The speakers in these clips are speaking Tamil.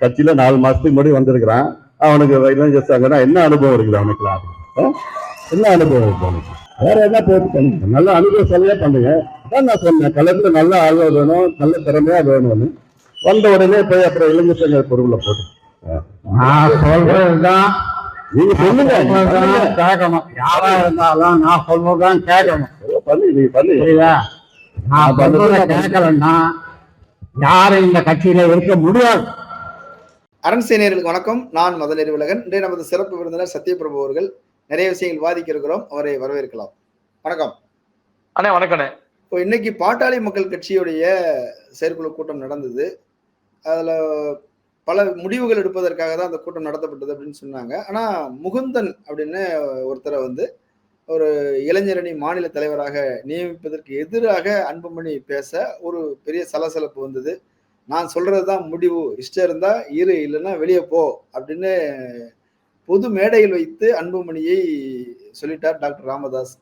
கட்சியில நாலு மாசத்துக்கு முன்னாடி வந்திருக்கிறான். அவனுக்கு இளைஞர் சங்கம்னா என்ன அனுபவம் இருக்குது அவனுக்குலாம் ஆ? என்ன அனுபவம் இருக்கு அவனுக்கு? வேற என்ன போட்டு பண்ணுங்க? நல்ல அனுபவம் சொல்லியே பண்ணுங்க. அதான் நான் சொன்னேன் கலந்து நல்ல ஆளுநர் வேணும் நல்ல திறமையா வேணும்னு. வந்த உடனே போய் அப்புறம் இளைஞர் சங்க பொருளை போட்டு. நான் சொல்றதுதான் நீங்க சொல்லுங்க பண்ணுங்க. கேட்கணும். யாரா இருந்தாலும் நான் சொல்றதுதான் கேட்கணும். பண்ணு நீங்க பண்ணு. புரியுதா? நான் சொல்றதை கேட்கலன்னா யாரும் இந்த கட்சியில இருக்க முடியாது. அரண் சேனியர்களுக்கு வணக்கம். நான் மதநெறி விலகன் இன்றைய நமது சிறப்பு விருந்தினர் சத்யபிரபு அவர்கள் நிறைய விஷயங்கள் வாதிக்க இருக்கிறோம். அவரை வரவேற்கலாம். வணக்கம். அண்ணே வணக்கண்ணே. இப்போ இன்னைக்கு பாட்டாளி மக்கள் கட்சியுடைய செயற்குழு கூட்டம் நடந்தது. அதுல பல முடிவுகள் எடுப்பதற்காக தான் அந்த கூட்டம் நடத்தப்பட்டது அப்படின்னு சொன்னாங்க. ஆனா முகுந்தன் அப்படின்னு ஒருத்தரை வந்து ஒரு இளைஞரணி மாநில தலைவராக நியமிப்பதற்கு எதிராக அன்புமணி பேச ஒரு பெரிய சலசலப்பு வந்தது. நான் சொல்றதுதான் முடிவு. இஷ்டம் இருந்தா இரு இல்லைன்னா வெளியே போ அப்படின்னு பொது மேடையில் வைத்து அன்புமணியை சொல்லிட்டார் டாக்டர் ராமதாஸ்.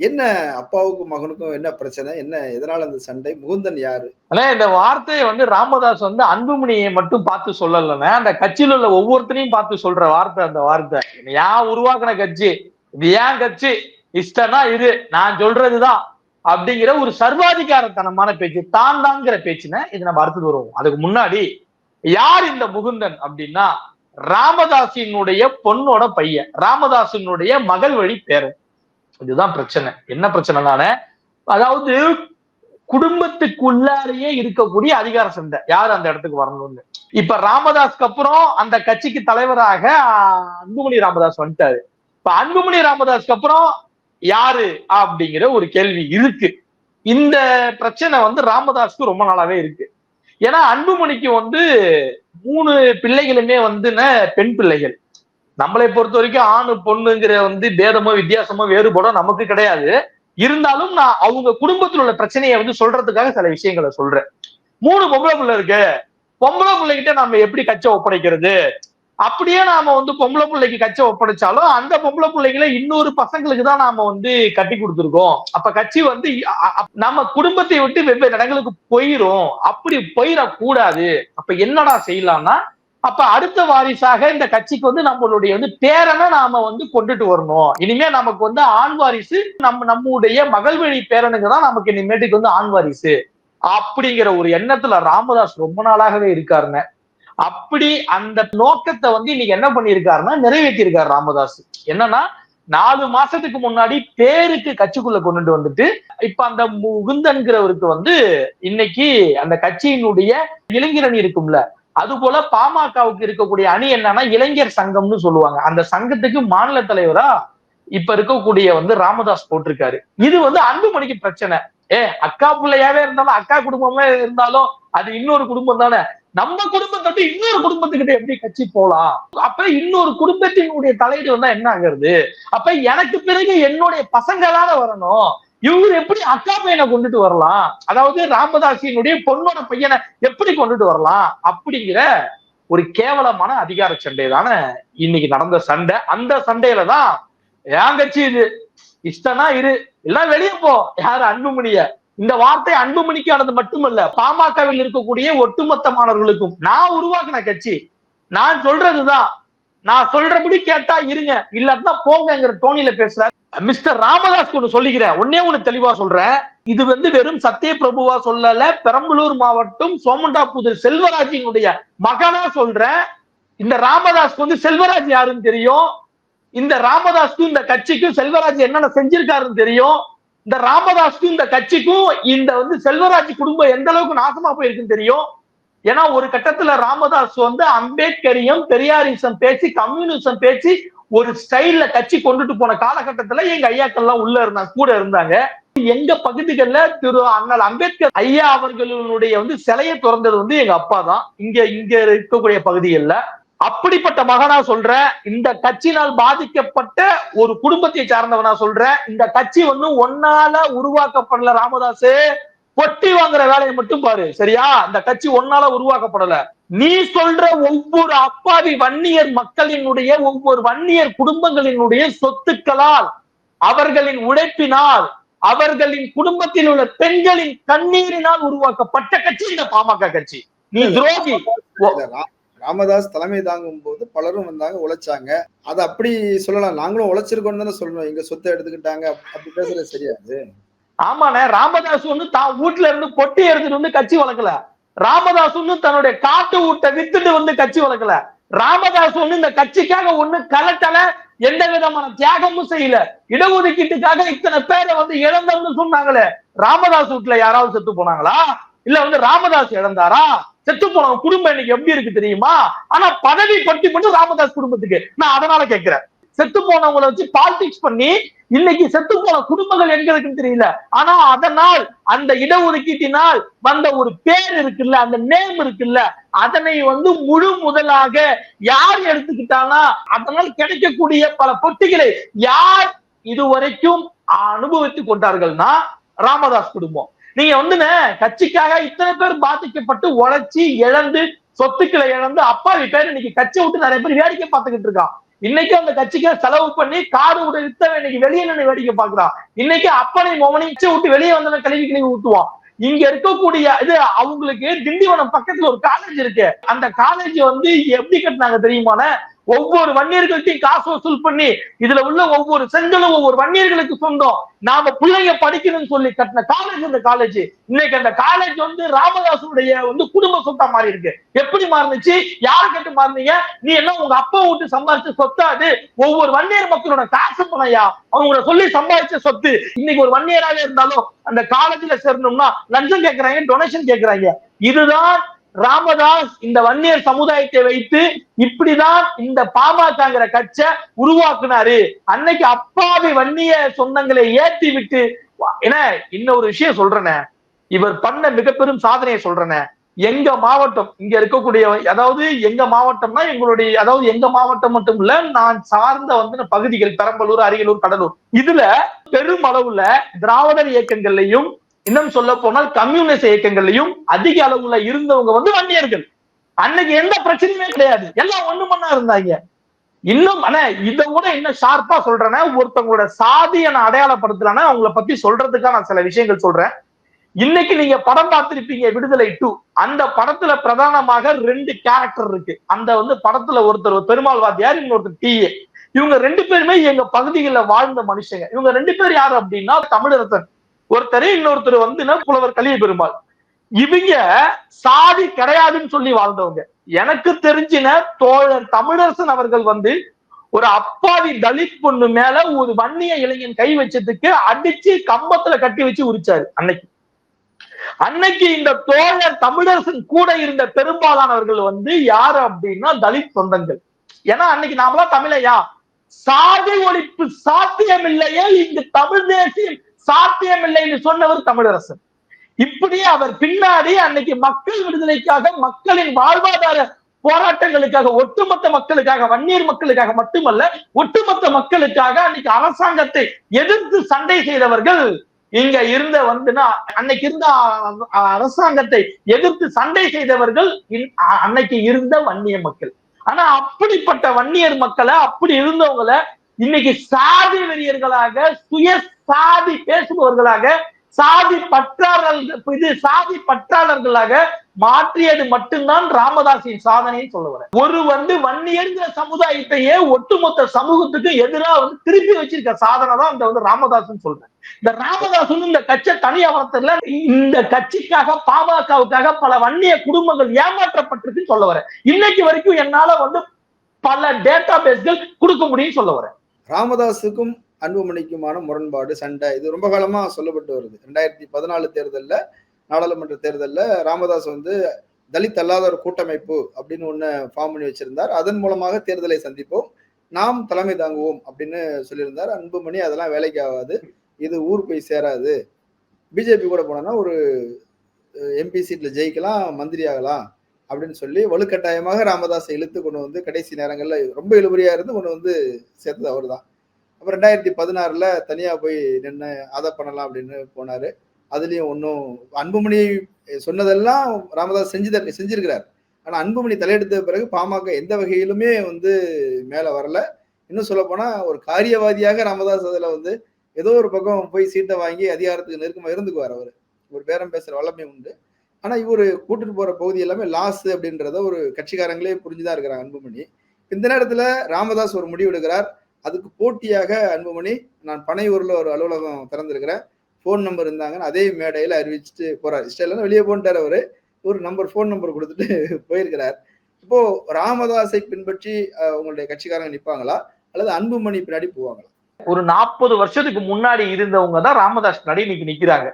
என்ன அப்பாவுக்கும் மகனுக்கும் என்ன பிரச்சனை? என்ன எதனால அந்த சண்டை? முகுந்தன் யாரு? அண்ணே இந்த வார்த்தையை வந்து ராமதாஸ் வந்து அன்புமணியை மட்டும் பார்த்து சொல்லலன்னா அந்த கட்சியில உள்ள ஒவ்வொருத்தரையும் பார்த்து சொல்ற வார்த்தை அந்த வார்த்தை. ஏன் உருவாக்குன கட்சி? இது ஏன் கட்சி? இஷ்டம்னா இது நான் சொல்றதுதான். அப்படிங்கிற ஒரு சர்வாதிகாரத்தனமான பேச்சு தான் தாங்கிற பேச்சுன்னு இது நம்ம அடுத்தது வருவோம். அதுக்கு முன்னாடி யார் இந்த முகுந்தன் அப்படின்னா ராமதாசினுடைய பொண்ணோட பையன் ராமதாசினுடைய மகள் வழி பேரன். இதுதான் பிரச்சனை. என்ன பிரச்சனைனால அதாவது குடும்பத்துக்குள்ளாரையே இருக்கக்கூடிய அதிகார சந்தை யார் அந்த இடத்துக்கு வரணும்னு? இப்ப ராமதாஸ்க்கு அப்புறம் அந்த கட்சிக்கு தலைவராக அன்புமணி ராமதாஸ் வந்துட்டாரு. இப்ப அன்புமணி ராமதாஸ்க்கு அப்புறம் யாரு அப்படிங்கிற ஒரு கேள்வி இருக்கு. இந்த பிரச்சனை வந்து ராமதாஸ்க்கு ரொம்ப நாளாவே இருக்கு. ஏன்னா அன்புமணிக்கு வந்து மூணு பிள்ளைகளுமே வந்து பெண் பிள்ளைகள். நம்மளை பொறுத்த வரைக்கும் ஆணு பொண்ணுங்கிற வந்து பேதமோ வித்தியாசமோ வேறுபாடோ நமக்கு கிடையாது. இருந்தாலும் நான் அவங்க குடும்பத்தில் உள்ள பிரச்சனையை வந்து சொல்றதுக்காக சில விஷயங்களை சொல்றேன். மூணு பொம்பளை பிள்ளை இருக்கு. பொம்பளை பிள்ளைகிட்ட நம்ம எப்படி கச்சை ஒப்படைக்கிறது? அப்படியே நாம வந்து பொம்பளை பிள்ளைக்கு கட்சி ஒப்படைச்சாலும் அந்த பொம்பளை பிள்ளைங்கள இன்னொரு பசங்களுக்கு தான் நாம வந்து கட்டி கொடுத்துருக்கோம். அப்ப கட்சி வந்து நம்ம குடும்பத்தை விட்டு வெவ்வேறு இடங்களுக்கு போயிரும். அப்படி போயிடக்கூடாது. அப்ப என்னடா செய்யலாம்னா அப்ப அடுத்த வாரிசாக இந்த கட்சிக்கு வந்து நம்மளுடைய வந்து பேரனை நாம வந்து கொண்டுட்டு வரணும். இனிமே நமக்கு வந்து ஆண் வாரிசு நம்ம நம்முடைய மகள் வழி பேரனுக்கு தான் நமக்கு இனிமேட்டுக்கு வந்து ஆண் வாரிசு. அப்படிங்கிற ஒரு எண்ணத்துல ராமதாஸ் ரொம்ப நாளாகவே இருக்காருன்னு அப்படி அந்த நோக்கத்தை வந்து இன்னைக்கு என்ன பண்ணியிருக்காருன்னா நிறைவேற்றியிருக்காரு ராமதாஸ் என்னன்னா நாலு மாசத்துக்கு முன்னாடி பேருக்கு கட்சிக்குள்ள கொண்டுட்டு வந்துட்டு இப்ப அந்த முகுந்தன்கிறவருக்கு வந்து இன்னைக்கு அந்த கட்சியினுடைய இளைஞரணி இருக்கும்ல அது போல பாமகவுக்கு இருக்கக்கூடிய அணி என்னன்னா இளைஞர் சங்கம்னு சொல்லுவாங்க. அந்த சங்கத்துக்கு மாநில தலைவரா இப்ப இருக்கக்கூடிய வந்து ராமதாஸ் போட்டிருக்காரு. இது வந்து அன்புமணிக்கு பிரச்சனை. ஏ அக்கா பிள்ளையாவே இருந்தாலும் அக்கா குடும்பமே இருந்தாலும் அது இன்னொரு குடும்பம் தானே. நம்ம குடும்பத்தை விட்டு இன்னொரு குடும்பத்துக்கிட்ட எப்படி கட்சி போலாம்? அப்ப இன்னொரு குடும்பத்தினுடைய தலையீடு வந்தா என்ன ஆகுறது? அப்ப எனக்கு பிறகு என்னுடைய பசங்களால வரணும். இவரு எப்படி அக்கா பையனை கொண்டுட்டு வரலாம்? அதாவது ராமதாசியினுடைய பொண்ணோட பையனை எப்படி கொண்டுட்டு வரலாம்? அப்படிங்கிற ஒரு கேவலமான அதிகார சண்டை தானே இன்னைக்கு நடந்த சண்டை. அந்த சண்டையில தான் என் கட்சி இது? இஷ்டம்னா இரு. எல்லாம் வெளியே போ. யாரு அன்புமணிய இந்த வார்த்தை அன்புமணிக்கு ஆனது மட்டுமல்ல பாமகவில் இருக்கக்கூடிய ஒட்டுமொத்த மாணவர்களுக்கும். நான் உருவாக்குன கட்சி. நான் சொல்றதுதான். நான் சொல்றபடி கேட்டா இருங்க. இல்லாட்டினா போங்கங்கிற டோனில பேசுற மிஸ்டர் ராமதாஸ் ஒன்று சொல்லிக்கிறேன். ஒன்னே ஒண்ணு தெளிவா சொல்றேன். இது வந்து வெறும் சத்திய பிரபுவா சொல்லல. பெரம்பலூர் மாவட்டம் சோமண்டாபுதூர் செல்வராஜினுடைய மகனா சொல்றேன். இந்த ராமதாஸ்க்கு வந்து செல்வராஜ் யாருன்னு தெரியும்? இந்த ராமதாஸ்க்கும் இந்த கட்சிக்கும் செல்வராஜ் என்னென்ன செஞ்சிருக்காருன்னு தெரியும்? இந்த ராமதாஸ்க்கும் இந்த கட்சிக்கும் இந்த வந்து செல்வராஜ் குடும்பம் எந்த அளவுக்கு நாசமா போயிருக்குன்னு தெரியும்? ஏன்னா ஒரு கட்டத்துல ராமதாஸ் வந்து அம்பேத்கரியம் பெரியாரிசம் பேசி கம்யூனிசம் பேசி ஒரு ஸ்டைல்ல கட்சி கொண்டுட்டு போன காலகட்டத்துல எங்க ஐயாக்கள்லாம் உள்ள இருந்தாங்க கூட இருந்தாங்க. எங்க பகுதிகளில் திரு அண்ணல் அம்பேத்கர் ஐயா அவர்களுடைய வந்து சிலையை திறந்தது வந்து எங்க அப்பா தான். இங்க இங்க இருக்கக்கூடிய பகுதிகளில். அப்படிப்பட்ட மகனா சொல்றேன் இந்த கட்சியினால் பாதிக்கப்பட்ட ஒரு குடும்பத்தை சார்ந்தவனா சொல்றேன் இந்த கட்சி வந்து ஒன்னால உருவாக்கப்படல ராமதாஸ் பொட்டி வாங்குற வேலையை மட்டும் பாரு சரியா? இந்த கட்சி ஒன்னால உருவாக்கப்படல. நீ சொல்ற ஒவ்வொரு அப்பாவி வன்னியர் மக்களினுடைய ஒவ்வொரு வன்னியர் குடும்பங்களினுடைய சொத்துக்களால் அவர்களின் உழைப்பினால் அவர்களின் குடும்பத்தில் உள்ள பெண்களின் கண்ணீரினால் உருவாக்கப்பட்ட கட்சி இந்த பாமக கட்சி. நீ துரோகி. ராமதாஸ் தலைமை தாங்கும் போது பலரும் வந்தாங்க உழைச்சாங்க. அதை அப்படி சொல்லலாம். நாங்களும் உழைச்சிருக்கோம் தானே சொல்லணும். எங்க சொத்தை எடுத்துக்கிட்டாங்க. அப்படி பேசுறது சரியாது. ஆமாண்ணே ராமதாஸ் வந்து தான் வீட்டுல இருந்து பொட்டி எடுத்துட்டு வந்து கட்சி வளர்க்கல ராமதாஸ் வந்து தன்னுடைய காட்டு வீட்டை வித்துட்டு வந்து கட்சி வளர்க்கல ராமதாஸ் வந்து இந்த கட்சிக்காக ஒண்ணு கலட்டல. எந்த விதமான தியாகமும் செய்யல. இடஒதுக்கீட்டுக்காக இத்தனை பேரை வந்து இழந்தவங்க சொன்னாங்களே. ராமதாஸ் வீட்டுல யாராவது செத்து போனாங்களா? இல்ல வந்து ராமதாஸ் இழந்தாரா? செத்து போன குடும்பம் இன்னைக்கு எப்படி இருக்கு தெரியுமா? ஆனா பதவி பட்டி மட்டும் ராமதாஸ் குடும்பத்துக்கு. நான் அதனால கேட்கிறேன். செத்து போனவங்களை வச்சு பாலிடிக்ஸ் பண்ணி இன்னைக்கு செத்து போன குடும்பங்கள் எங்க இருக்குன்னு தெரியல. ஆனா அதனால் அந்த இடஒதுக்கீட்டினால் வந்த ஒரு பேர் இருக்குல்ல அந்த நேம் இருக்குல்ல அதனை வந்து முழு முதலாக யார் எடுத்துக்கிட்டானா அதனால் கிடைக்கக்கூடிய பல பொட்டிகளை யார் இதுவரைக்கும் அனுபவித்துக் கொண்டார்கள்னா ராமதாஸ் குடும்பம். நீங்க வந்துண்ணே கட்சிக்காக இத்தனை பேர் பாதிக்கப்பட்டு உழைச்சி இழந்து சொத்துக்களை இழந்து அப்பா பேர் இன்னைக்கு கட்சியை விட்டு நிறைய பேர் வேடிக்கை பார்த்துக்கிட்டு இருக்கான். இன்னைக்கு அந்த கட்சிக்கு செலவு பண்ணி காடு விட வித்தவன் இன்னைக்கு வெளியே நின்று வேடிக்கை பாக்குறான் இன்னைக்கு அப்பனை மோமனிச்சு விட்டு வெளியே வந்தவன் கழுவி கிளவி ஊத்துவான் இங்க இருக்கக்கூடிய இது அவங்களுக்கு திண்டிவனம் பக்கத்துல ஒரு காலேஜ் இருக்கு. அந்த காலேஜ் வந்து எப்படி கட்டினாங்க தெரியுமான ஒவ்வொரு வன்னியர்கள்ட்டையும் காசு வசூல் பண்ணி இதுல உள்ள ஒவ்வொரு செங்கலும் ஒவ்வொரு வன்னியர்களுக்கு சொந்தம். நாம பிள்ளைங்க படிக்கணும்னு சொல்லி கட்டின காலேஜ் இந்த காலேஜ் இன்னைக்கு அந்த காலேஜ் வந்து ராமதாசுடைய வந்து குடும்ப சொத்தா மாறி இருக்கு எப்படி மாறுனுச்சு? யாரு கேட்டு மாறினீங்க? நீ என்ன உங்க அப்பா விட்டு சம்பாதிச்ச சொத்தா அது. ஒவ்வொரு வன்னியர் மக்களோட காசு பணையா அவங்கள சொல்லி சம்பாதிச்ச சொத்து. இன்னைக்கு ஒரு வன்னியராக இருந்தாலும் அந்த காலேஜ்ல சேரணும்னா லஞ்சம் கேட்கறாங்க டொனேஷன் கேட்கறாங்க இதுதான் ராமதாஸ் இந்த வன்னியர் சமுதாயத்தை வைத்து இப்படிதான் இந்த பாமகங்கிற கட்சை உருவாக்குனாரு. அன்னைக்கு அப்பாவி வன்னிய சொந்தங்களை ஏத்தி விட்டு ஏன்னா இன்னொரு விஷயம் சொல்றேனே. இவர் பண்ண மிகப்பெரும் சாதனையை சொல்றேனே. எங்க மாவட்டம் இங்க இருக்கக்கூடிய அதாவது எங்க மாவட்டம்னா எங்களுடைய அதாவது எங்க மாவட்டம் மட்டும் இல்ல நான் சார்ந்த வந்து பகுதிகள் பெரம்பலூர் அரியலூர் கடலூர். இதுல பெருமளவுல திராவிடர் இயக்கங்கள்லையும் இன்னும் சொல்ல போனால் கம்யூனிஸ்ட் இயக்கங்கள்லயும் அதிக அளவுல இருந்தவங்க வந்து வன்னியர்கள். அன்னைக்கு எந்த பிரச்சனையுமே கிடையாது. எல்லாம் ஒண்ணு மண்ணா இருந்தாங்க. இன்னும் ஆனா இதை கூட இன்னும் ஷார்ப்பா சொல்றேன்னா ஒருத்தவங்களோட சாதியை நான் அடையாளப்படுத்தலன்னா அவங்கள பத்தி சொல்றதுக்காக நான் சில விஷயங்கள் சொல்றேன். இன்னைக்கு நீங்க படம் பார்த்திருப்பீங்க விடுதலை டூ. அந்த படத்துல பிரதானமாக ரெண்டு கேரக்டர் இருக்கு. அந்த வந்து படத்துல ஒருத்தர் பெருமாள் வாத்தியார் இன்னொருத்தர் டிஏ இவங்க ரெண்டு பேருமே எங்க பகுதிகளில் வாழ்ந்த மனுஷங்க. இவங்க ரெண்டு பேர் யாரு அப்படின்னா தமிழரசன். ஒருத்தர் இன்னொருத்தர் வந்து புலவர் கலிய பெருமாள். இவங்க சாதி கிடையாதுன்னு சொல்லி வாழ்ந்தவங்க. எனக்கு தெரிஞ்சின தோழர் தமிழரசன் அவர்கள் வந்து ஒரு அப்பாவி தலித் பொண்ணு மேல ஒரு வன்னிய இளைஞன் கை வச்சதுக்கு அடிச்சு கம்பத்துல கட்டி வச்சு உரிச்சாரு அன்னைக்கு. அன்னைக்கு இந்த தோழர் தமிழரசன் கூட இருந்த பெரும்பாலானவர்கள் வந்து யாரு அப்படின்னா தலித் சொந்தங்கள். ஏன்னா அன்னைக்கு நாமலாம் தமிழையா? சாதி ஒழிப்பு சாத்தியம் இல்லையே இங்கு தமிழ் தேசியம் சாத்தியம் இல்லைன்னு சொன்னவர் தமிழரசன் இப்படியே அவர் பின்னாடி அன்னைக்கு மக்கள் விடுதலைக்காக மக்களின் வாழ்வாதார போராட்டங்களுக்காக ஒட்டுமொத்த மக்களுக்காக வன்னியர் மக்களுக்காக மட்டுமல்ல ஒட்டுமொத்த மக்களுக்காக அன்னைக்கு அரசாங்கத்தை எதிர்த்து சண்டை செய்தவர்கள் இங்க இருந்த வந்துன்னா அன்னைக்கு இருந்த அரசாங்கத்தை எதிர்த்து சண்டை செய்தவர்கள் அன்னைக்கு இருந்த வன்னிய மக்கள். ஆனா அப்படிப்பட்ட வன்னியர் மக்களை அப்படி இருந்தவங்களை இன்னைக்கு சாதி வெறியர்களாக சுய சாதி பேசுபவர்களாக சாதி பற்றாளர்கள் இது சாதி பற்றாளர்களாக மாற்றியது மட்டும்தான் ராமதாசின் சாதனையை சொல்ல வர ஒரு வந்து வன்னியர்கிற சமுதாயத்தையே ஒட்டுமொத்த சமூகத்துக்கு எதிராக வந்து திருப்பி வச்சிருக்க சாதனை தான் இந்த வந்து ராமதாசன் சொல்றேன். இந்த ராமதாசன் இந்த கட்சி தனி அவரத்துல இந்த கட்சிக்காக பாமகவுக்காக பல வன்னிய குடும்பங்கள் ஏமாற்றப்பட்டிருக்குன்னு சொல்ல வரேன். இன்னைக்கு வரைக்கும் என்னால வந்து பல டேட்டா பேஸ்கள் கொடுக்க முடியும்னு சொல்ல வரேன். ராமதாஸுக்கும் அன்புமணிக்குமான முரண்பாடு சண்டை. இது ரொம்ப காலமாக சொல்லப்பட்டு வருது. ரெண்டாயிரத்தி பதினாலு தேர்தலில் நாடாளுமன்ற தேர்தலில் ராமதாஸ் வந்து தலித் அல்லாத ஒரு கூட்டமைப்பு அப்படின்னு ஒன்று ஃபார்ம் பண்ணி வச்சிருந்தார். அதன் மூலமாக தேர்தலை சந்திப்போம். நாம் தலைமை தாங்குவோம் அப்படின்னு சொல்லியிருந்தார். அன்புமணி அதெல்லாம் வேலைக்கு ஆகாது. இது ஊர் போய் சேராது. பிஜேபி கூட போனோம்னா ஒரு எம்பி சீட்டில் ஜெயிக்கலாம் மந்திரி ஆகலாம். அப்படின்னு சொல்லி வலுக்கட்டாயமாக ராமதாஸை இழுத்து கொண்டு வந்து கடைசி நேரங்களில் ரொம்ப இழுபறியா இருந்து கொண்டு வந்து சேர்த்தது அவர் தான் அப்புறம் ரெண்டாயிரத்தி பதினாறுல தனியா போய் நின்று அதை பண்ணலாம் அப்படின்னு போனாரு. அதுலயும் ஒன்றும் அன்புமணி சொன்னதெல்லாம் ராமதாஸ் செஞ்சு செஞ்சிருக்கிறார். ஆனா அன்புமணி தலையெடுத்த பிறகு பாமக எந்த வகையிலுமே வந்து மேல வரல. இன்னும் சொல்ல போனா ஒரு காரியவாதியாக ராமதாஸ் அதுல வந்து ஏதோ ஒரு பக்கம் போய் சீட்டை வாங்கி அதிகாரத்துக்கு நெருக்கமா இருந்துக்குவார் அவர். ஒரு பேரம் பேசுற வல்லமை உண்டு. ஆனா இவர் கூட்டிட்டு போற பகுதி எல்லாமே லாஸ் அப்படின்றத ஒரு கட்சிக்காரங்களே புரிஞ்சுதான் இருக்கிறாங்க அன்புமணி. இந்த நேரத்துல ராமதாஸ் ஒரு முடிவு எடுக்கிறார். அதுக்கு போட்டியாக அன்புமணி நான் பனையூர்ல ஒரு அலுவலகம் திறந்திருக்கிறேன். ஃபோன் நம்பர் இருந்தாங்கன்னு அதே மேடையில அறிவிச்சுட்டு போறாரு. இஷ்டம் வெளியே போன்ட்டார் அவரு. ஒரு நம்பர் ஃபோன் நம்பர் கொடுத்துட்டு போயிருக்கிறார். இப்போ ராமதாஸை பின்பற்றி உங்களுடைய கட்சிக்காரங்க நிற்பாங்களா அல்லது அன்புமணி பின்னாடி போவாங்களா? ஒரு நாற்பது வருஷத்துக்கு முன்னாடி இருந்தவங்க தான் ராமதாஸ் நடி இன்னைக்கு நிக்கிறாங்க.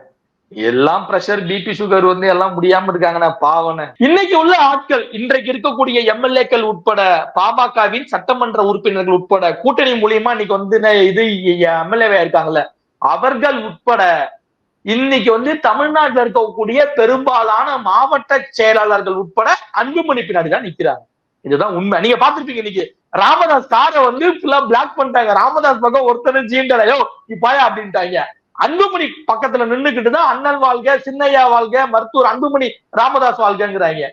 எல்லாம் பிரஷர் பிபி சுகர் வந்து எல்லாம் முடியாம இருக்காங்கண்ணா பாவன இன்னைக்கு உள்ள ஆட்கள் இன்றைக்கு இருக்கக்கூடிய எம்எல்ஏக்கள் உட்பட பாமகவின் சட்டமன்ற உறுப்பினர்கள் உட்பட கூட்டணி மூலியமா இன்னைக்கு வந்து இது எம்எல்ஏவா இருக்காங்கல்ல. அவர்கள் உட்பட இன்னைக்கு வந்து தமிழ்நாட்டில் இருக்கக்கூடிய பெரும்பாலான மாவட்ட செயலாளர்கள் உட்பட அன்புமணி பின்னாடி தான் நிக்கிறாங்க. இதுதான் உண்மை. நீங்க பாத்துருப்பீங்க இன்னைக்கு. ராமதாஸ் காரை வந்து ஃபுல்லா பிளாக் பண்ணிட்டாங்க. ராமதாஸ் பக்கம் ஒருத்தர் ஜீண்டலையோ இப்பாயா அப்படின்ட்டாங்க. அன்புமணி பக்கத்துல நின்னுக்கிட்டு தான் அண்ணன் வாழ்க சின்னையா வாழ்க மருத்துவர் அன்புமணி ராமதாஸ் வாழ்கங்கிறாங்க.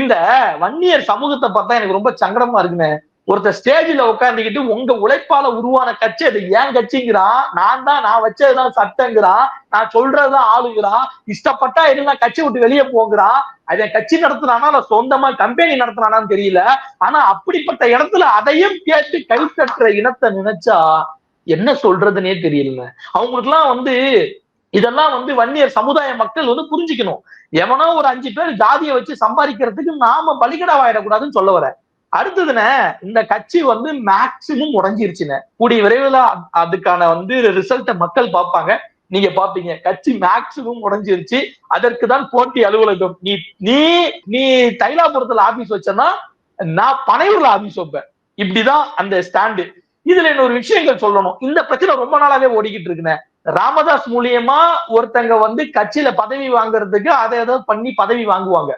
இந்த வன்னியர் சமூகத்தை பார்த்தா எனக்கு ரொம்ப சங்கடமா இருக்குங்க ஒருத்தர் ஸ்டேஜ்ல உட்காந்துக்கிட்டு உங்க உழைப்பால உருவான கட்சி அது ஏன் கட்சிங்கிறான்? நான் தான் நான் வச்சதுதான் சட்டங்கிறான். நான் சொல்றதுதான் ஆளுங்கிறான். இஷ்டப்பட்டா இருந்தா கட்சி விட்டு வெளியே போங்கிறான். அவன் கட்சி நடத்துனானா இல்ல சொந்தமா கம்பெனி நடத்துனானான்னு தெரியல. ஆனா அப்படிப்பட்ட இடத்துல அதையும் கேட்டு கைத்தட்டுற இனத்தை நினைச்சா என்ன சொல்றதுன்னே தெரியல அவங்களுக்குலாம் வந்து இதெல்லாம் வந்து வன்னியர் சமுதாய மக்கள் வந்து புரிஞ்சுக்கணும். எவனோ ஒரு அஞ்சு பேர் ஜாதியை வச்சு சம்பாதிக்கிறதுக்கு நாம பலிகடாவாயிடக்கூடாதுன்னு சொல்ல வரேன் அடுத்ததுன இந்த கட்சி வந்து மேக்சிமம் உடஞ்சிருச்சுன்னு கூடிய விரைவில் அதுக்கான வந்து ரிசல்ட்டை மக்கள் பார்ப்பாங்க. நீங்க பாப்பீங்க கட்சி மேக்சிமம் உடஞ்சிருச்சு. அதற்கு தான் போட்டி அலுவலகம். நீ நீ நீ தைலாபுரத்துல ஆபீஸ் வச்சனா நான் பனையூர்ல ஆபீஸ் வைப்பேன். இப்படிதான் அந்த ஸ்டாண்டு இதுல இன்னொரு விஷயங்கள் சொல்லணும். இந்த பிரச்சனை ரொம்ப நாளாவே ஓடிக்கிட்டு இருக்குண்ணே. ராமதாஸ் மூலியமா ஒருத்தங்க வந்து கட்சியில பதவி வாங்குறதுக்கு அதை ஏதாவது பண்ணி பதவி வாங்குவாங்க.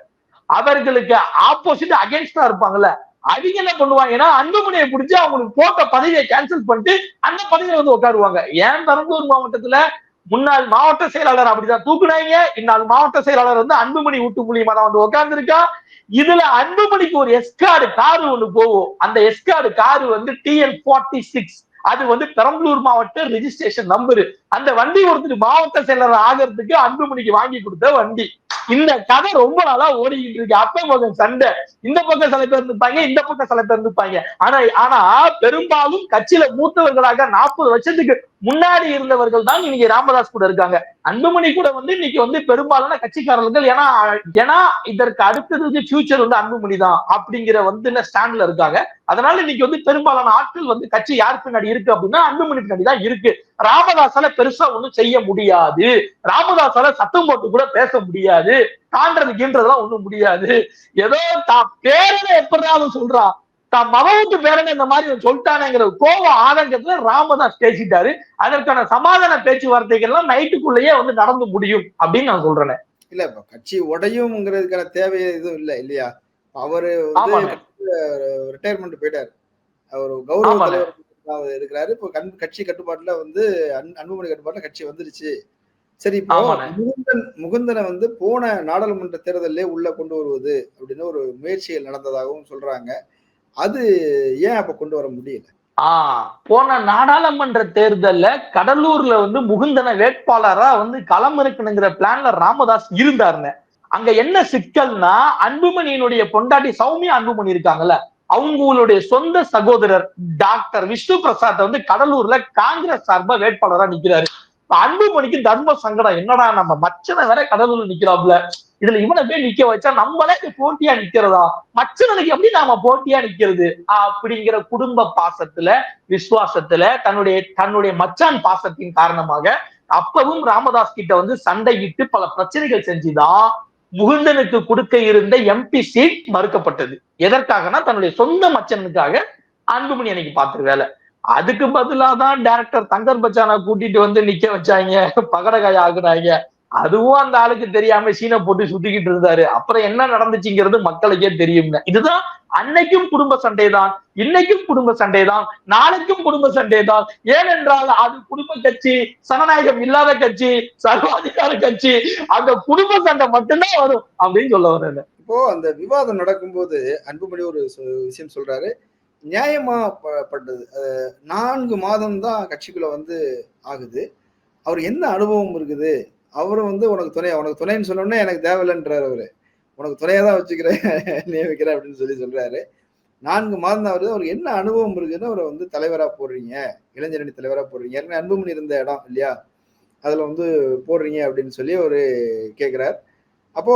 அவர்களுக்கு ஆப்போசிட் அகேன்ஸ்டா இருப்பாங்கல்ல. அவங்க என்ன பண்ணுவாங்கன்னா அன்புமணியை பிடிச்சி அவங்களுக்கு போட்ட பதவியை கேன்சல் பண்ணிட்டு அந்த பதவியை வந்து உட்காருவாங்க. ஏன் பெரம்பலூர் மாவட்டத்துல? முன்னாள் மாவட்ட செயலாளர் அப்படிதான் தூக்குனாங்க. இந்நாள் மாவட்ட செயலாளர் வந்து அன்புமணி வீட்டு மூலியமா தான் வந்து உட்கார்ந்துருக்கா. இதுல அன்புமணிக்கு ஒரு எஸ்கார்டு காரு ஒண்ணு போகும். அந்த எஸ்கார்டு காரு வந்து டிஎன் ஃபார்ட்டி சிக்ஸ் அது வந்து பெரம்பலூர் மாவட்ட ரெஜிஸ்ட்ரேஷன் நம்பரு அந்த வண்டி ஒருத்தர் மாவட்ட செயலர் ஆகிறதுக்கு அன்புமணிக்கு வாங்கி கொடுத்த வண்டி. இந்த கதை ரொம்ப நாளா ஓடிக்கிட்டு இருக்கு. அப்ப பக்கம் சண்டை. இந்த பக்கம் சில பேர் இருந்துப்பாங்க இந்த பக்கம் சில பேர் இருந்துப்பாங்க. ஆனா ஆனா பெரும்பாலும் கட்சியில மூத்தவர்களாக நாற்பது வருஷத்துக்கு முன்னாடி இருந்தவர்கள் தான் இன்னைக்கு ராமதாஸ் கூட இருக்காங்க. அன்புமணி கூட வந்து இன்னைக்கு வந்து பெரும்பாலான கட்சிக்காரர்கள். ஏன்னா ஏன்னா இதற்கு அடுத்தது வந்து ஃபியூச்சர் வந்து அன்புமணி தான் அப்படிங்கிற வந்து ஸ்டாண்ட்ல இருக்காங்க. அதனால இன்னைக்கு வந்து பெரும்பாலான ஆட்கள் வந்து கட்சி யார் பின்னாடி இருக்கு அப்படின்னா அன்புமணி பின்னாடி தான் இருக்கு. ராமதாசால பெருசா ஒண்ணும் செய்ய முடியாது. ராமதாசால சத்தம் போட்டு கூட பேச முடியாது. தாண்டது கீன்றதெல்லாம் ஒண்ணும் முடியாது. ஏதோ தான் பேரனை எப்படினாலும் சொல்றான் தான் மகவுக்கு பேரனை இந்த மாதிரி சொல்லிட்டானேங்கிற கோவ ஆதங்கத்துல ராமதாஸ் பேசிட்டாரு. அதற்கான சமாதான பேச்சுவார்த்தைகள்லாம் நைட்டுக்குள்ளேயே வந்து நடந்து முடியும் அப்படின்னு நான் சொல்றேன். இல்ல இப்ப கட்சி உடையும்ங்கிறதுக்கான தேவை எதுவும் இல்ல இல்லையா? அவரு ரிட்டையர்மெண்ட் போயிட்டாரு. அவர் கௌரவ இருக்கிறாரு. இப்போ கண் கட்சி கட்டுப்பாட்டுல வந்து அன்- அன்புமணி கட்டுப்பாட்டுல கட்சி வந்துருச்சு. சரி இப்போ. முகுந்தன் முகுந்தனை வந்து போன நாடாளுமன்ற தேர்தலே உள்ள கொண்டு வருவது அப்படின்னு ஒரு முயற்சிகள் நடந்ததாகவும் சொல்றாங்க. அது ஏன் அப்ப கொண்டு வர முடியல? ஆஹ் போன நாடாளுமன்ற தேர்தல்ல கடலூர்ல வந்து முகுந்தன வேட்பாளரா வந்து களம் இருக்கணுங்கிற பிளான்ல ராமதாஸ் இருந்தாருன்னு அங்க என்ன சிக்கல்னா அன்புமணியினுடைய பொண்டாட்டி சௌமியா அன்புமணி இருக்காங்கல்ல அவங்களுடைய சொந்த சகோதரர் டாக்டர் விஷ்ணு பிரசாத் வந்து கடலூர்ல காங்கிரஸ் சார்பா வேட்பாளரா நிக்கிறாரு. அன்புமணிக்கு தர்ம சங்கடம். என்னடா நம்ம மச்சனை வேற கடலூர்ல நிக்கிறாப்ல இதுல இவனை போய் நிக்க வச்சா நம்மளே போட்டியா நிக்கிறதா? மச்சனுக்கு எப்படி நாம போட்டியா நிக்கிறது? அப்படிங்கிற குடும்ப பாசத்துல விசுவாசத்துல தன்னுடைய தன்னுடைய மச்சான் பாசத்தின் காரணமாக அப்பவும் ராமதாஸ் கிட்ட வந்து சண்டையிட்டு பல பிரச்சனைகள் செஞ்சுதான் முகுந்தனுக்கு கொடுக்க இருந்த எம்பி சீட் மறுக்கப்பட்டது. எதற்காகனா தன்னுடைய சொந்த மச்சனுக்காக அன்புமணி அன்னைக்கு பார்த்த வேலை. அதுக்கு பதிலாக தான் டேரக்டர் தங்கர் பச்சானா கூட்டிட்டு வந்து நிக்க வச்சாங்க. பகடகாய ஆகுறாங்க அதுவும் அந்த ஆளுக்கு தெரியாம சீனை போட்டு சுத்திக்கிட்டு இருந்தாரு. அப்புறம் என்ன நடந்துச்சுங்கிறது மக்களுக்கே தெரியுங்க இதுதான் அன்னைக்கும் குடும்ப சண்டை தான் இன்னைக்கும் குடும்ப சண்டை தான் நாளைக்கும் குடும்ப சண்டை தான் ஏனென்றால் அது குடும்ப கட்சி சனநாயகம் இல்லாத கட்சி சர்வாதிகார கட்சி. அந்த குடும்ப சண்டை மட்டும்தான் வரும் அப்படின்னு சொல்ல வரேன் இப்போ அந்த விவாதம் நடக்கும்போது அன்புமணி ஒரு விஷயம் சொல்றாரு. நியாயமா ப- பட்டது. நான்கு மாதம் தான் கட்சிக்குள்ள வந்து ஆகுது. அவர் என்ன அனுபவம் இருக்குது? அவரும் வந்து உனக்கு துணையா உனக்கு துணைன்னு சொன்னோடனே எனக்கு தேவையில்லைன்றார் அவரு. உனக்கு துணையா தான் வச்சுக்கிறேன் நியமிக்கிறேன் அப்படின்னு சொல்லி சொல்றாரு. நான்கு மாதம் தான் அவருக்கு என்ன அனுபவம் இருக்குன்னு அவரை வந்து தலைவரா போடுறீங்க? இளைஞரணி தலைவரா போடுறீங்க? ஏற்கனவே அன்புமணி இருந்த இடம் இல்லையா? அதுல வந்து போடுறீங்க அப்படின்னு சொல்லி அவரு கேட்கிறார் அப்போ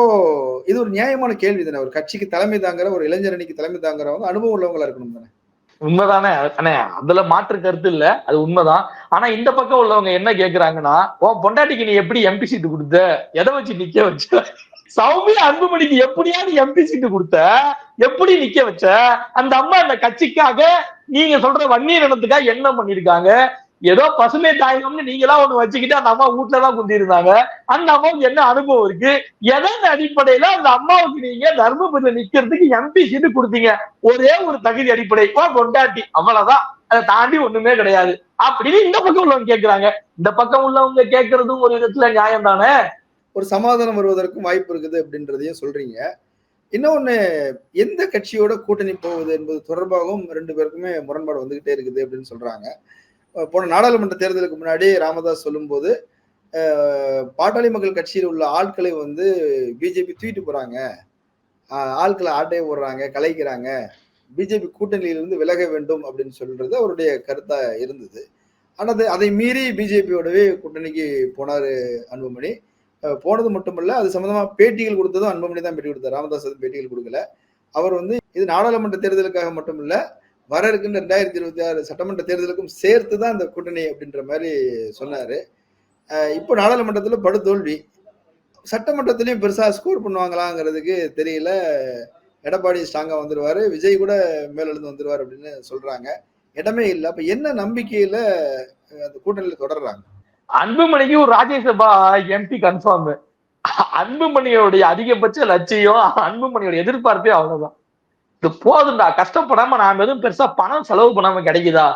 இது ஒரு நியாயமான கேள்வி தானே ஒரு கட்சிக்கு தலைமை தாங்குற ஒரு இளைஞரணிக்கு தலைமை தாங்குறவங்க அனுபவம் உள்ளவங்களா இருக்கணும் தானே? உண்மைதானே? அண்ணே அதுல மாற்று கருத்து இல்ல. அது உண்மைதான். ஆனா இந்த பக்கம் உள்ளவங்க என்ன கேக்குறாங்கன்னா உன் பொண்டாட்டிக்கு நீ எப்படி எம்பி சீட்டு கொடுத்த? எதை வச்சு நிக்க வச்ச? சௌமியா அன்புமணிக்கு நீ எம்பி சீட்டு கொடுத்த? எப்படி நிக்க வச்ச? அந்த அம்மா அந்த கட்சிக்காக நீங்க சொல்ற வன்னியர் இனத்துக்காக என்ன பண்ணிருக்காங்க? ஏதோ பசுமை தாயகம்னு நீங்களா ஒண்ணு வச்சுக்கிட்டு அந்த அம்மா வீட்டுல தான் குந்தி இருந்தாங்க அந்த அம்மாவுக்கு என்ன அனுபவம் இருக்கு? எதன் அடிப்படையில அந்த அம்மாவுக்கு நீங்க தர்மபுரியில நிக்கிறதுக்கு எம்பி சீட்டு கொடுத்தீங்க? ஒரே ஒரு தகுதி அடிப்படை. கொண்டாட்டி. அவ்வளவுதான். அதை தாண்டி ஒண்ணுமே கிடையாது. அப்படின்னு இந்த பக்கம் உள்ளவங்க கேட்கிறாங்க இந்த பக்கம் உள்ளவங்க கேட்கறதும் ஒரு விதத்துல நியாயம் தானே? ஒரு சமாதானம் வருவதற்கும் வாய்ப்பு இருக்குது அப்படின்றதையும் சொல்றீங்க. இன்னொன்னு எந்த கட்சியோட கூட்டணி போகுது என்பது தொடர்பாகவும் ரெண்டு பேருக்குமே முரண்பாடு வந்துகிட்டே இருக்குது அப்படின்னு சொல்றாங்க. போன நாடாளுமன்ற தேர்தலுக்கு முன்னாடி ராமதாஸ் சொல்லும்போது பாட்டாளி மக்கள் கட்சியில் உள்ள ஆட்களை வந்து பிஜேபி தூக்கிட்டு போறாங்க. ஆட்களை ஆட்டையை விடுறாங்க கலைக்கிறாங்க. பிஜேபி கூட்டணியிலிருந்து விலக வேண்டும் அப்படின்னு சொல்றது அவருடைய கருத்தா இருந்தது. ஆனால் அது அதை மீறி பிஜேபியோடவே கூட்டணிக்கு போனார் அன்புமணி. போனது மட்டுமல்ல அது சம்மந்தமாக பேட்டிகள் கொடுத்ததும் அன்புமணி தான் பேட்டி கொடுத்தார். ராமதாஸ் பேட்டிகள் கொடுக்கல. அவர் வந்து இது நாடாளுமன்ற தேர்தலுக்காக மட்டுமல்ல வர இருக்கின்ற ரெண்டாயிரத்தி இருபத்தி ஆறு சட்டமன்ற தேர்தலுக்கும் சேர்த்து தான் இந்த கூட்டணி அப்படின்ற மாதிரி சொன்னாரு. இப்போ நாடாளுமன்றத்தில் படுதோல்வி. சட்டமன்றத்திலையும் பெருசாக ஸ்கோர் பண்ணுவாங்களாங்கிறதுக்கு தெரியல. எடப்பாடி ஸ்ட்ராங்காக வந்துடுவார் விஜய் கூட மேலெழுந்து வந்துடுவார் அப்படின்னு சொல்கிறாங்க இடமே இல்லை. அப்போ என்ன நம்பிக்கையில் அந்த கூட்டணியில் தொடர்றாங்க? அன்புமணிக்கு ஒரு ராஜ்யசபா எம்பி கன்ஃபார்ம் அன்புமணியோடைய அதிகபட்ச லட்சியம் அன்புமணியோட எதிர்பார்ப்பே அவ்வளவுதான். இது போதும்டா. கஷ்டப்படாம நாம எதுவும் பெருசா பணம் செலவு பண்ணாம கிடைக்குதா?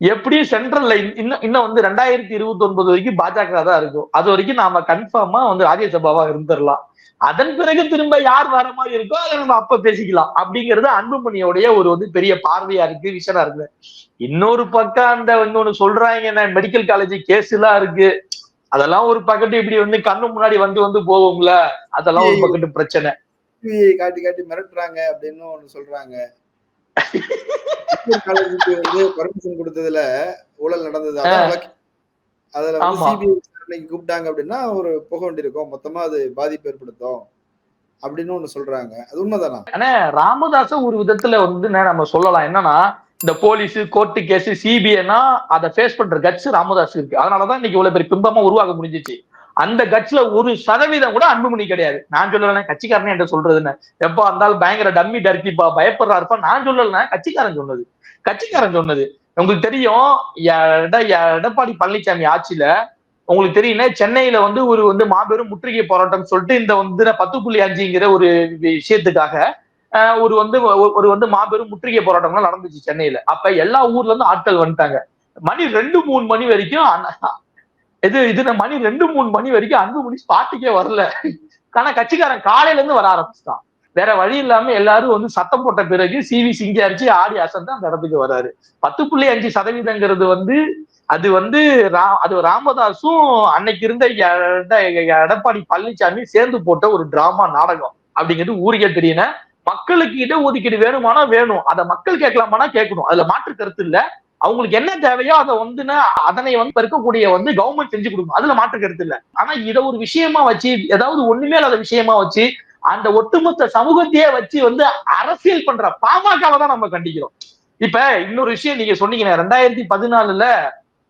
எப்படியும் சென்ட்ரல்ல இன்னும் இன்னும் வந்து ரெண்டாயிரத்தி இருபத்தி ஒன்பது வரைக்கும் பாஜக தான் இருக்கும். அது வரைக்கும் நாம கன்ஃபார்மா வந்து ராஜ்யசபாவா இருந்துடலாம் அதன் பிறகு திரும்ப யார் வர மாதிரி இருக்கோ அதை நம்ம அப்ப பேசிக்கலாம். அப்படிங்கிறது அன்புமணியோடைய ஒரு வந்து பெரிய பார்வையா இருக்கு விஷனா இருக்கு. இன்னொரு பக்கம் அந்த இன்னொன்னு சொல்றாங்க மெடிக்கல் காலேஜ் கேஸ் எல்லாம் இருக்கு. அதெல்லாம் ஒரு பக்கத்து இப்படி வந்து கண்ணு முன்னாடி வந்து வந்து போவோம்ல அதெல்லாம் ஒரு பக்கத்து பிரச்சனை. காட்டி காட்டி மிரட்டுறாங்க அப்படின்னு ஒண்ணு சொல்றாங்க. காலேஜுக்கு வந்து பர்மிஷன் கொடுத்ததுல ஊழல் நடந்தது. அதுல வந்து. சிபிஐ விசாரணைக்கு கூப்பிட்டாங்க அப்படின்னா ஒரு புகை வண்டி இருக்கும். மொத்தமா அது பாதிப்பு ஏற்படுத்தும் அப்படின்னு ஒண்ணு சொல்றாங்க. அது உண்மைதானா? ராமதாச ஒரு விதத்துல வந்து நம்ம சொல்லலாம். என்னன்னா இந்த போலீஸ் கோர்ட்டு கேஸ் சிபிஐனா அதை ஃபேஸ் பண்ற கட்ஸ் ராமதாஸ் இருக்கு. அதனாலதான் இன்னைக்கு இவ்வளவு பெரிய பிம்பமா உருவாக்க முடிஞ்சிச்சு. அந்த கட்சியில ஒரு சதவீதம் கூட அன்புமணி கிடையாது. நான் சொல்லல கட்சிக்காரனே என்ன சொல்றதுன்னு. எப்போ இருந்தாலும் பயங்கர டம்மி டர்க்கிப்பா பயப்படுறாருப்பா. நான் சொல்லல கட்சிக்காரன் சொன்னது. கட்சிக்காரன் சொன்னது. உங்களுக்கு தெரியும் எட- எடப்பாடி பழனிசாமி ஆட்சியில உங்களுக்கு தெரியும்னா சென்னையில வந்து ஒரு வந்து மாபெரும் முற்றுகை போராட்டம் சொல்லிட்டு இந்த வந்து பத்து புள்ளி அஞ்சுங்கிற ஒரு விஷயத்துக்காக ஒரு வந்து ஒரு- வந்து மாபெரும் முற்றுகை போராட்டம்லாம் நடந்துச்சு சென்னையில. அப்ப எல்லா ஊர்ல இருந்து ஆட்கள் வந்துட்டாங்க. மணி ரெண்டு மூணு மணி வரைக்கும் இது இது மணி ரெண்டு மூணு மணி வரைக்கும் அன்புமணி ஸ்பாட்டுக்கே வரல. ஆனா கட்சிக்காரன் காலையில இருந்து வர ஆரம்பிச்சிட்டான். வேற வழி இல்லாம எல்லாரும் வந்து சத்தம் போட்ட பிறகு சிவி சிங்கி அரிச்சு ஆடி அசந்து அந்த இடத்துக்கு வராரு. பத்து புள்ளி அஞ்சு சதவீதங்கிறது வந்து அது வந்து ரா- அது ராமதாஸும் அன்னைக்கு இருந்த எடப்பாடி பழனிசாமி சேர்ந்து போட்ட ஒரு டிராமா நாடகம் அப்படிங்கிறது ஊருக்கே தெரியல மக்களுக்கு இடஒதுக்கீடு வேணுமானா வேணும். அதை மக்கள் கேட்கலாமானா கேட்கணும். அதுல மாற்று கருத்து இல்ல. அவங்களுக்கு என்ன தேவையோ அதை வந்து அதனை வந்து இருக்கக்கூடிய வந்து கவர்மெண்ட் செஞ்சு கொடுக்கும். அதுல மாற்று கருத்து இல்ல. ஆனா இதை ஒரு விஷயமா வச்சு ஏதாவது ஒண்ணுமே இல்லாத விஷயமா வச்சு அந்த ஒட்டுமொத்த சமூகத்தையே வச்சு வந்து அரசியல் பண்ற பாமகவை தான் நம்ம கண்டிக்கிறோம். இப்ப இன்னொரு விஷயம் நீங்க சொன்னீங்க ரெண்டாயிரத்தி பதினாலுல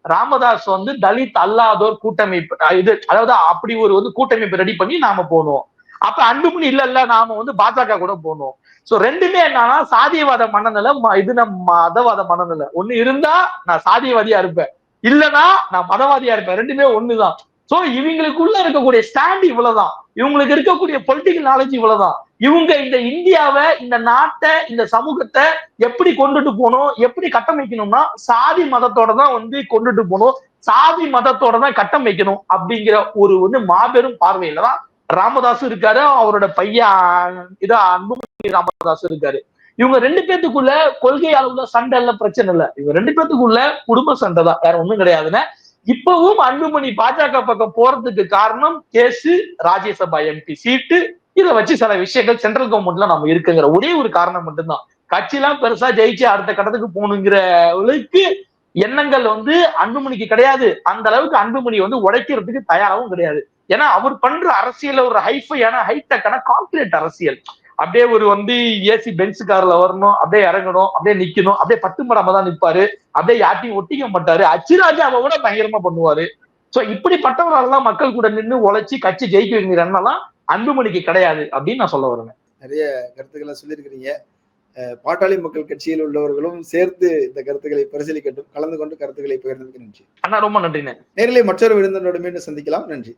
ராமதாஸ் வந்து தலித் அல்லாதோர் கூட்டமைப்பு இது அதாவது அப்படி ஒரு வந்து கூட்டமைப்பு ரெடி பண்ணி நாம போனோம். அப்ப அன்புமணி இல்ல இல்ல நாம வந்து பாஜக கூட போனோம். சோ ரெண்டுமே என்னன்னா சாதியவாத மனநிலை ம- இது நம்ம மதவாத மனநிலை. ஒண்ணு இருந்தா நான் சாதியவாதியா இருப்பேன். இல்லனா நான் மதவாதியா இருப்பேன். ரெண்டுமே ஒண்ணுதான். சோ இவங்களுக்குள்ள இருக்கக்கூடிய ஸ்டாண்ட் இவ்வளவுதான். இவங்களுக்கு இருக்கக்கூடிய பொலிட்டிக்கல் நாலேஜ் இவ்வளவுதான். இவங்க இந்த இந்தியாவை இந்த நாட்டை இந்த சமூகத்தை எப்படி கொண்டுட்டு போகணும் எப்படி கட்டமைக்கணும்னா சாதி மதத்தோட தான் வந்து கொண்டுட்டு போகணும் சாதி மதத்தோட தான் கட்டமைக்கணும் அப்படிங்கிற ஒரு வந்து மாபெரும் பார்வையில தான் ராமதாஸ் இருக்காரு அவரோட பையன் இதா அன்புமணி ராமதாஸ் இருக்காரு. இவங்க ரெண்டு பேத்துக்குள்ள கொள்கை அளவுல சண்டை இல்ல பிரச்சனை இல்ல. இவங்க ரெண்டு பேத்துக்குள்ள குடும்ப சண்டை தான் வேற ஒண்ணும் கிடையாதுன்னு. இப்பவும் அன்புமணி பாஜக பக்கம் போறதுக்கு காரணம் கேசு ராஜ்யசபா எம்பி சீட்டு. இதை வச்சு சில விஷயங்கள் சென்ட்ரல் கவர்மெண்ட்ல நம்ம இருக்குங்கிற ஒரே ஒரு காரணம் மட்டும்தான். கட்சிலாம் பெருசா ஜெயிச்சு அடுத்த கட்டத்துக்கு போகணுங்கிற அளவுக்கு எண்ணங்கள் வந்து அன்புமணிக்கு கிடையாது. அந்த அளவுக்கு அன்புமணி வந்து உடைக்கிறதுக்கு தயாராகவும் கிடையாது. ஏன்னா அவர் பண்ற அரசியல் ஒரு ஹைஃபையான ஹைடெக்கான கார்பரேட் அரசியல். அப்படியே ஒரு வந்து ஏசி பென்ஸ் கார்ல வரணும் அப்படியே இறங்கணும் அப்படியே நிக்கணும் அப்படியே பட்டு மரமா தான் நிப்பாரு. அப்படியே யார்ட்டையும் ஒட்டிக்க மாட்டாரு. அச்சிராஜாவை விட பயங்கரமா பண்ணுவாரு. சோ இப்படிப்பட்டவரெல்லாம் மக்கள் கூட நின்று உழைச்சி கட்சி ஜெயிக்க வைக்கிற எண்ணம்லாம் அன்புமணிக்கு கிடையாது அப்படின்னு நான் சொல்ல வரேன் கருத்துக்களை சொல்லியிருக்கிறீங்க. பாட்டாளி மக்கள் கட்சியில் உள்ளவர்களும் சேர்த்து இந்த கருத்துக்களை பரிசீலிக்கட்டும். கலந்து கொண்டு கருத்துக்களை பகிர்ந்ததுக்கு நன்றி. அண்ணா ரொம்ப நன்றிண்ணே நேரிலே மற்றொரு விருந்தினரோடு மீண்டும் சந்திக்கலாம். நன்றி.